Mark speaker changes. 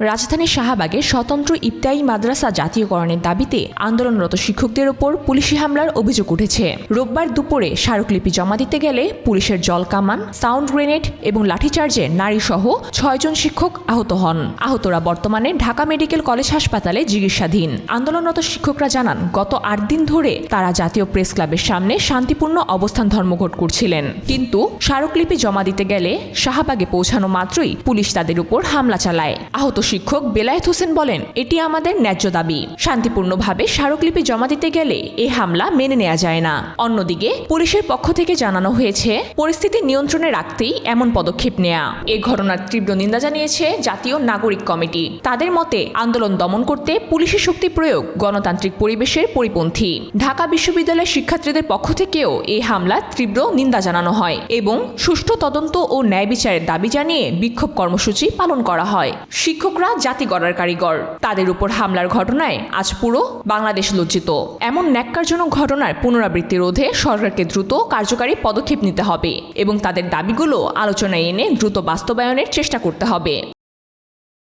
Speaker 1: রাজধানীর শাহবাগে স্বতন্ত্র ইবতাই মাদ্রাসা জাতীয়করণের দাবিতে আন্দোলনরত শিক্ষকদের ওপর পুলিশি হামলার অভিযোগ উঠেছে। রোববার দুপুরে স্মারকলিপি জমা দিতে গেলে পুলিশের জল কামান, সাউন্ড গ্রেনেড এবং লাঠিচার্জে নারীসহ ছয়জন শিক্ষক আহত হন। আহতরা বর্তমানে ঢাকা মেডিকেল কলেজ হাসপাতালে চিকিৎসাধীন। আন্দোলনরত শিক্ষকরা জানান, গত আট দিন ধরে তারা জাতীয় প্রেস ক্লাবের সামনে শান্তিপূর্ণ অবস্থান ধর্মঘট করছিলেন। কিন্তু স্মারকলিপি জমা দিতে গেলে শাহবাগে পৌঁছানো মাত্রই পুলিশ তাদের উপর হামলা চালায়। আহত শিক্ষক বেলায়েত হোসেন বলেন, এটি আমাদের ন্যায্য দাবি। শান্তিপূর্ণভাবে স্মারকলিপি জমা দিতে গেলে এই হামলা মেনে নেওয়া যায় না। অন্যদিকে, পুলিশের পক্ষ থেকে জানানো হয়েছে, পরিস্থিতি নিয়ন্ত্রণে রাখতেই এমন পদক্ষেপ নেয়া। এ ঘটনার তীব্র নিন্দা জানিয়েছে জাতীয় নাগরিক কমিটি। তাদের মতে, আন্দোলন দমন করতে পুলিশি শক্তি প্রয়োগ গণতান্ত্রিক পরিবেশের পরিপন্থী। ঢাকা বিশ্ববিদ্যালয়ের শিক্ষার্থীদের পক্ষ থেকেও এই হামলার তীব্র নিন্দা জানানো হয় এবং সুষ্ঠু তদন্ত ও ন্যায় বিচারের দাবি জানিয়ে বিক্ষোভ কর্মসূচি পালন করা হয়। শিক্ষকরা জাতি গড়ার কারিগর। তাদের উপর হামলার ঘটনায় আজ পুরো বাংলাদেশ লজ্জিত। এমন ন্যাক্কারজনক ঘটনার পুনরাবৃত্তি রোধে সরকারকে দ্রুত কার্যকারী পদক্ষেপ নিতে হবে এবং তাদের দাবিগুলো আলোচনায় এনে দ্রুত বাস্তবায়নের চেষ্টা করতে হবে।